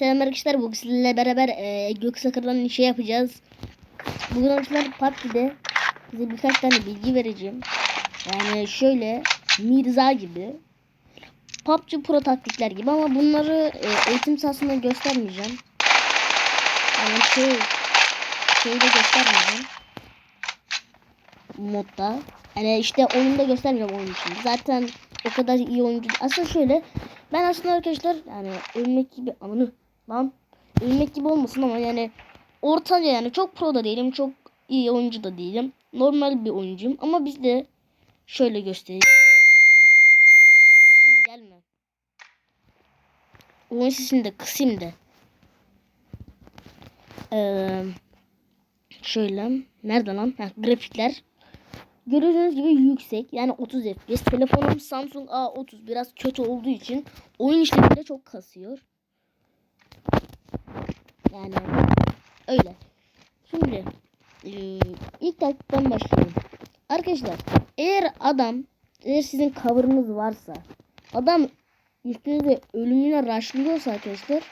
Selam arkadaşlar bugün sizinle beraber e, Göksakır'dan şey yapacağız. Bugün arkadaşlar PUBG'de size birkaç tane bilgi vereceğim. Yani şöyle Mirza gibi PUBG Pro taktikler gibi ama bunları e, eğitim sahasında göstermeyeceğim. Yani şey şeyde göstermeyeceğim. Modda. Yani işte oyunda göstermeyeceğim oyun için. Zaten o kadar iyi oyuncu. Aslında şöyle ben aslında arkadaşlar yani ölmek gibi ananı lan ölmek gibi olmasın ama yani ortaca yani çok pro da değilim çok iyi oyuncu da değilim. Normal bir oyuncuyum ama biz de şöyle göstereyim. Gelme. Oyun sesini de kısayım da. Ee, şöyle. Nerede lan? Ha, grafikler. Gördüğünüz gibi yüksek. Yani 30 FPS. Telefonum Samsung A30 biraz kötü olduğu için oyun işleminde çok kasıyor. Yani öyle. Şimdi e, ilk taktikten başlayalım. Arkadaşlar eğer adam eğer sizin cover'ınız varsa adam üstünüze ölümüne rushlıyorsa arkadaşlar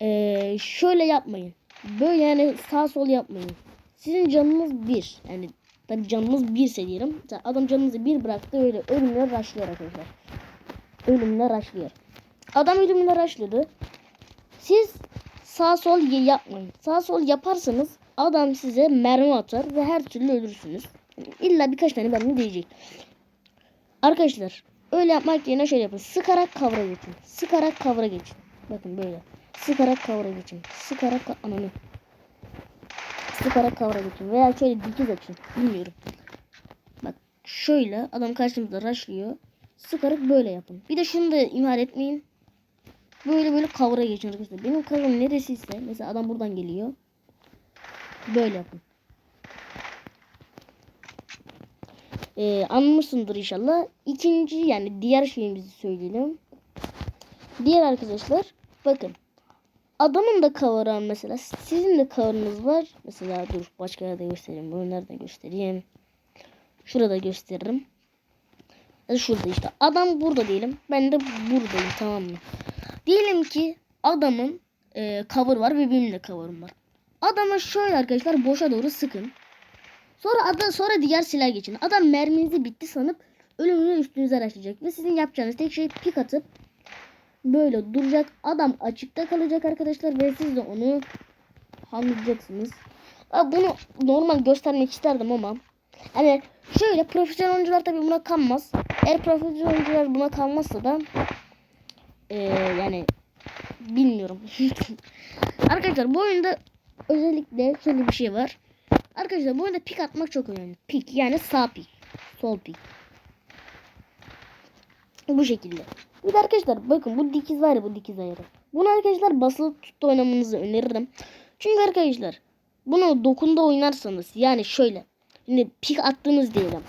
e, şöyle yapmayın. Böyle yani sağ sol yapmayın. Sizin canınız bir. Yani Tabi canınız birse diyelim. Adam canınızı bir bıraktı öyle ölümle rushlıyor arkadaşlar. Ölümle rushlıyor. Adam ölümle rushladı. Siz sağ sol yapmayın. Sağ sol yaparsanız adam size mermi atar ve her türlü ölürsünüz. İlla birkaç tane mermi diyecek. Arkadaşlar öyle yapmak yerine şöyle yapın. Sıkarak kavra geçin. Sıkarak kavra geçin. Bakın böyle. Sıkarak kavra geçin. Sıkarak ka ananı. Sıkarak kavra geçin. Veya şöyle dikiz açın. Bilmiyorum. Bak şöyle adam karşımızda rushlıyor. Sıkarak böyle yapın. Bir de şunu da ihmal etmeyin. Böyle böyle kavra geçin arkadaşlar. Benim kavram neresiyse mesela adam buradan geliyor. Böyle yapın. Ee, anlamışsındır inşallah. İkinci yani diğer şeyimizi söyleyelim. Diğer arkadaşlar bakın. Adamın da cover'ı mesela. Sizin de cover'ınız var. Mesela dur başka yerde göstereyim. Bunu nerede göstereyim? Şurada gösteririm. Şurada işte. Adam burada diyelim. Ben de buradayım tamam mı? Diyelim ki adamın e, cover var ve benim de cover'ım var. Adama şöyle arkadaşlar boşa doğru sıkın. Sonra adam sonra diğer silah geçin. Adam merminizi bitti sanıp ölümünü üstünüze araştıracak. Ve sizin yapacağınız tek şey pik atıp böyle duracak. Adam açıkta kalacak arkadaşlar ve siz de onu hamlayacaksınız. Bunu normal göstermek isterdim ama hani şöyle profesyonel oyuncular tabii buna kanmaz. Eğer profesyonel oyuncular buna kanmazsa da ee, yani bilmiyorum. arkadaşlar bu oyunda özellikle şöyle bir şey var. Arkadaşlar bu oyunda pik atmak çok önemli. Pik yani sağ pik. Sol pik. Bu şekilde. Bir de arkadaşlar bakın bu dikiz var ya bu dikiz ayarı. Bunu arkadaşlar basılı tuttu oynamanızı öneririm. Çünkü arkadaşlar bunu dokunda oynarsanız yani şöyle. Şimdi pik attınız diyelim.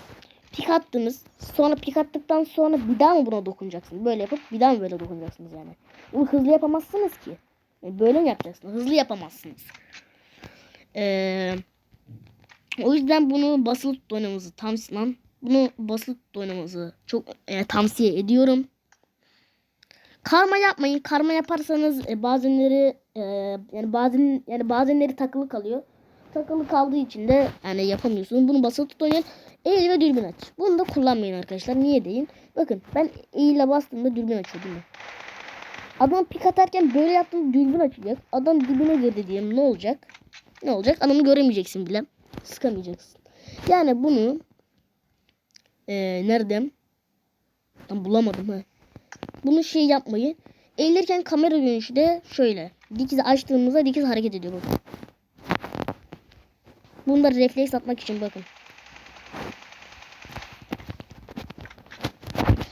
Pik attınız. Sonra pik attıktan sonra bir daha mı buna dokunacaksınız? Böyle yapıp bir daha mı böyle dokunacaksınız yani? Bunu hızlı yapamazsınız ki. Yani böyle mi yapacaksınız? Hızlı yapamazsınız. Ee, o yüzden bunu basılı tuttu oynamanızı lan. Bunu basılı tuttu oynamanızı çok e, tavsiye ediyorum. Karma yapmayın. Karma yaparsanız e, bazenleri e, yani bazen yani bazenleri takılı kalıyor. Takılı kaldığı için de yani yapamıyorsunuz. Bunu basılı tut oynayın. Eğil ve dürbün aç. Bunu da kullanmayın arkadaşlar. Niye deyin? Bakın ben eğile bastığımda dürbün açıyor değil mi? Adam pik atarken böyle yaptığında dürbün açacak. Adam dibine girdi diyelim ne olacak? Ne olacak? Adamı göremeyeceksin bile. Sıkamayacaksın. Yani bunu e, nerede? Ben bulamadım ha bunu şey yapmayı eğilirken kamera dönüşü de şöyle. Dikizi açtığımızda dikiz hareket ediyor bakın. Bunda refleks atmak için bakın.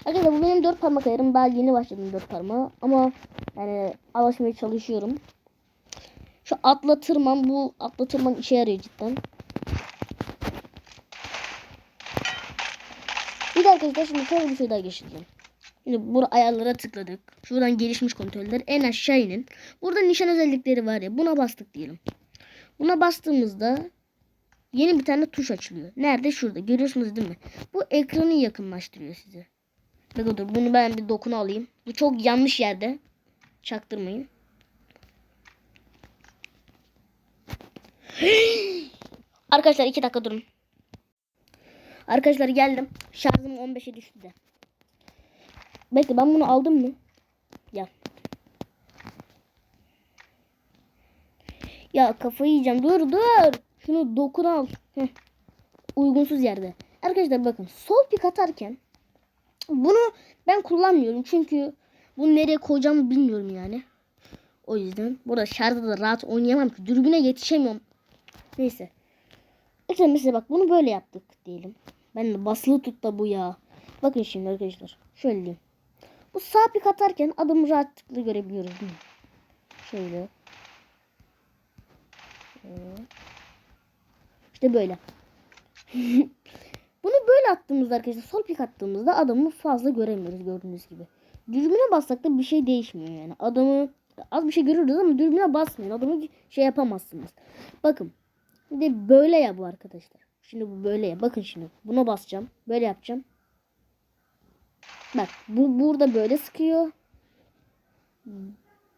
Arkadaşlar bu benim dört parmak ayarım. Daha yeni başladım dört parmağa. Ama yani alışmaya çalışıyorum. Şu atla tırman bu atla tırman işe yarıyor cidden. Bir de arkadaşlar şimdi şöyle bir şey daha geçireceğim. Şimdi bu ayarlara tıkladık. Şuradan gelişmiş kontroller en aşağı inin. Burada nişan özellikleri var ya buna bastık diyelim. Buna bastığımızda yeni bir tane tuş açılıyor. Nerede? Şurada. Görüyorsunuz değil mi? Bu ekranı yakınlaştırıyor size. Bakın dur bunu ben bir dokun alayım. Bu çok yanlış yerde. Çaktırmayın. Arkadaşlar iki dakika durun. Arkadaşlar geldim. Şarjım 15'e düştü de. Bekle ben bunu aldım mı? Ya. Ya kafayı yiyeceğim. Dur dur. Şunu dokun al. Heh. Uygunsuz yerde. Arkadaşlar bakın. Sol pik atarken bunu ben kullanmıyorum çünkü bunu nereye koyacağımı bilmiyorum yani. O yüzden burada şarjda da rahat oynayamam ki dürbüne yetişemiyorum. Neyse. İşte mesela bak bunu böyle yaptık diyelim. Ben de basılı tut da bu ya. Bakın şimdi arkadaşlar. Şöyle diyeyim. Bu sağ pik atarken adımı rahatlıkla görebiliyoruz değil mi? Şöyle. İşte böyle. Bunu böyle attığımızda arkadaşlar sol pik attığımızda adamı fazla göremiyoruz gördüğünüz gibi. Dürbüne bassak da bir şey değişmiyor yani. Adamı az bir şey görürüz ama dürbüne basmayın. Adamı şey yapamazsınız. Bakın. Bir de böyle ya bu arkadaşlar. Şimdi bu böyle ya. Bakın şimdi. Buna basacağım. Böyle yapacağım. Bak bu burada böyle sıkıyor.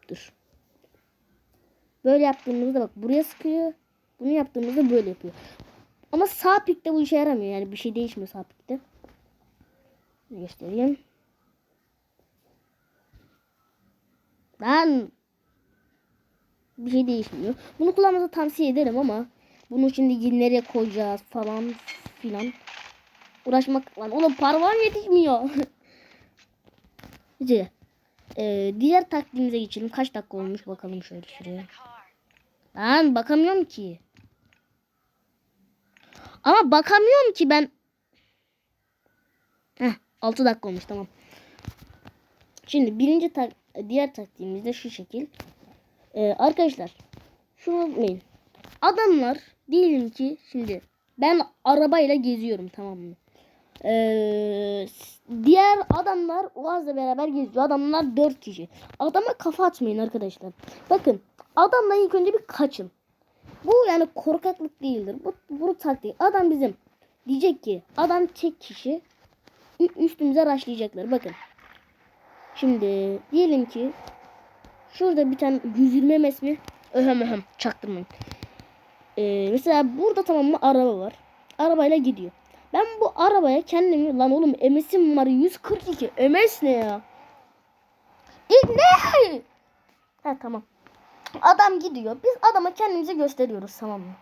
Dur. Böyle yaptığımızda bak buraya sıkıyor. Bunu yaptığımızda böyle yapıyor. Ama sağ pikte bu işe yaramıyor. Yani bir şey değişmiyor sağ pikte. Göstereyim. Ben bir şey değişmiyor. Bunu kullanmanızı tavsiye ederim ama bunu şimdi nereye koyacağız falan filan uğraşmak lan oğlum parmağım yetişmiyor. Neyse. Ee, diğer taktiğimize geçelim. Kaç dakika olmuş bakalım şöyle şuraya. Ben bakamıyorum ki. Ama bakamıyorum ki ben. Heh, 6 dakika olmuş tamam. Şimdi birinci tak diğer taktiğimiz de şu şekil. Ee, arkadaşlar şunu unutmayın. Adamlar diyelim ki şimdi ben arabayla geziyorum tamam mı? Ee, diğer adamlar Uaz'la beraber geziyor. Adamlar 4 kişi. Adama kafa atmayın arkadaşlar. Bakın adamdan ilk önce bir kaçın. Bu yani korkaklık değildir. Bu, bu taktik. Adam bizim diyecek ki adam tek kişi üstümüze raşlayacaklar. Bakın. Şimdi diyelim ki şurada bir tane 120 mesmi öhem öhem çaktırmayın. Ee, mesela burada tamam mı araba var. Arabayla gidiyor. Ben bu arabaya kendimi lan oğlum MS'im var 142. MS ne ya? E, ne? Ha tamam. Adam gidiyor. Biz adama kendimizi gösteriyoruz tamam mı?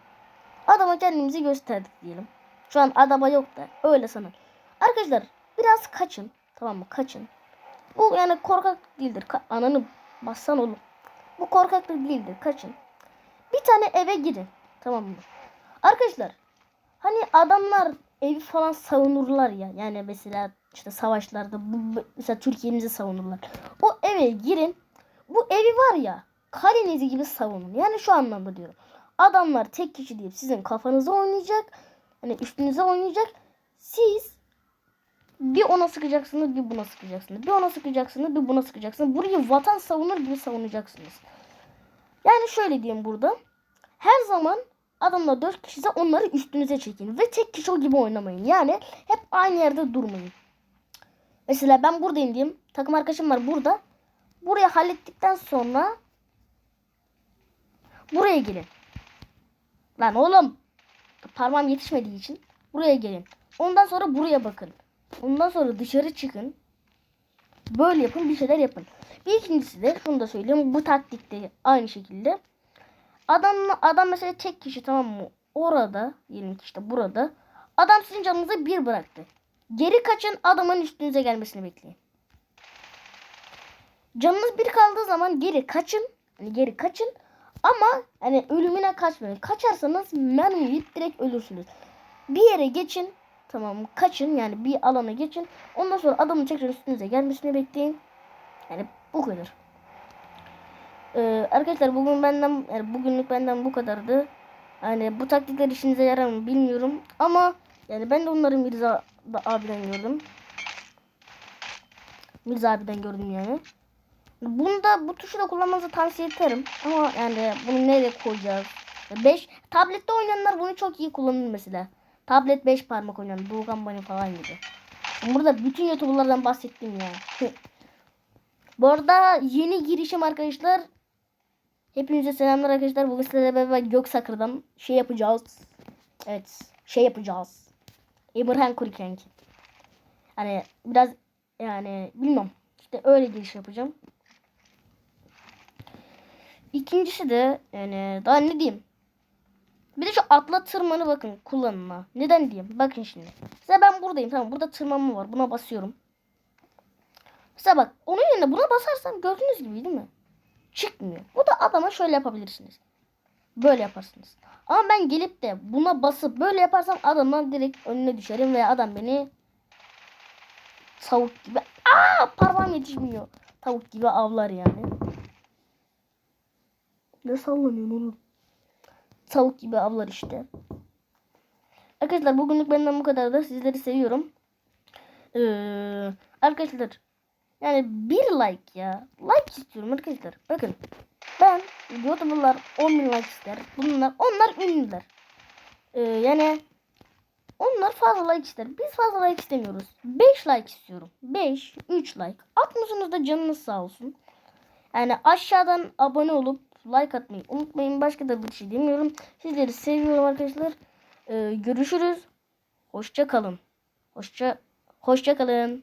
Adama kendimizi gösterdik diyelim. Şu an adama yok da öyle sanın. Arkadaşlar biraz kaçın. Tamam mı? Kaçın. Bu yani korkak değildir. Ka- Ananı bassan oğlum. Bu korkaklık değildir. Kaçın. Bir tane eve girin. Tamam mı? Arkadaşlar hani adamlar evi falan savunurlar ya. Yani mesela işte savaşlarda bu mesela Türkiye'mizi savunurlar. O eve girin. Bu evi var ya kalenizi gibi savunun. Yani şu anlamda diyorum. Adamlar tek kişi değil sizin kafanıza oynayacak. Hani üstünüze oynayacak. Siz bir ona sıkacaksınız bir buna sıkacaksınız. Bir ona sıkacaksınız bir buna sıkacaksınız. Burayı vatan savunur gibi savunacaksınız. Yani şöyle diyeyim burada. Her zaman adamlar dört kişiyse onları üstünüze çekin. Ve tek kişi gibi oynamayın. Yani hep aynı yerde durmayın. Mesela ben buradayım diyeyim. Takım arkadaşım var burada. Burayı hallettikten sonra buraya gelin. Lan oğlum parmağım yetişmediği için buraya gelin. Ondan sonra buraya bakın. Ondan sonra dışarı çıkın. Böyle yapın bir şeyler yapın. Bir ikincisi de şunu da söyleyeyim. Bu taktikte aynı şekilde. Adam, adam mesela tek kişi tamam mı? Orada diyelim ki işte burada. Adam sizin canınıza bir bıraktı. Geri kaçın adamın üstünüze gelmesini bekleyin. Canınız bir kaldığı zaman geri kaçın. Hani geri kaçın. Ama hani ölümüne kaçmayın. Kaçarsanız mermi yiyip direkt ölürsünüz. Bir yere geçin. Tamam? Kaçın yani bir alana geçin. Ondan sonra adamın tekrar üstünüze gelmesini bekleyin. Yani bu kadar. Ee, arkadaşlar bugün benden yani bugünlük benden bu kadardı. Yani bu taktikler işinize yarar mı bilmiyorum ama yani ben de onları Mirza abiden gördüm. Mirza abiden gördüm yani. Bunu da bu tuşu da kullanmanızı tavsiye ederim. Ama yani bunu nereye koyacağız? 5 tablette oynayanlar bunu çok iyi kullanır mesela. Tablet 5 parmak oynayan Doğukan Bani falan gibi. Burada bütün YouTuber'lardan bahsettim ya. Bu arada yeni girişim arkadaşlar Hepinize selamlar arkadaşlar. Bugün sizlerle beraber Göksakır'dan şey yapacağız. Evet. Şey yapacağız. Abraham Kurikenk. Hani biraz yani bilmem. İşte öyle giriş yapacağım. İkincisi de yani daha ne diyeyim. Bir de şu atla tırmanı bakın kullanma. Neden diyeyim? Bakın şimdi. Mesela ben buradayım tamam. Burada tırmanma var. Buna basıyorum. Mesela bak onun yerine buna basarsam gördüğünüz gibi değil mi? Çıkmıyor. Bu da adama şöyle yapabilirsiniz. Böyle yaparsınız. Ama ben gelip de buna basıp böyle yaparsam adamdan direkt önüne düşerim ve adam beni tavuk gibi aa parmağım yetişmiyor. Tavuk gibi avlar yani. Ne sallanıyorsun oğlum? Tavuk gibi avlar işte. Arkadaşlar bugünlük benden bu kadar da sizleri seviyorum. Ee, arkadaşlar yani bir like ya. Like istiyorum arkadaşlar. Bakın ben YouTuber'lar 10 bin like ister. Bunlar onlar ünlüler. Ee, yani onlar fazla like ister. Biz fazla like istemiyoruz. 5 like istiyorum. 5, 3 like. Atmışsınız da canınız sağ olsun. Yani aşağıdan abone olup like atmayı unutmayın. Başka da bir şey demiyorum. Sizleri seviyorum arkadaşlar. Ee, görüşürüz. Hoşça kalın. Hoşça hoşça kalın.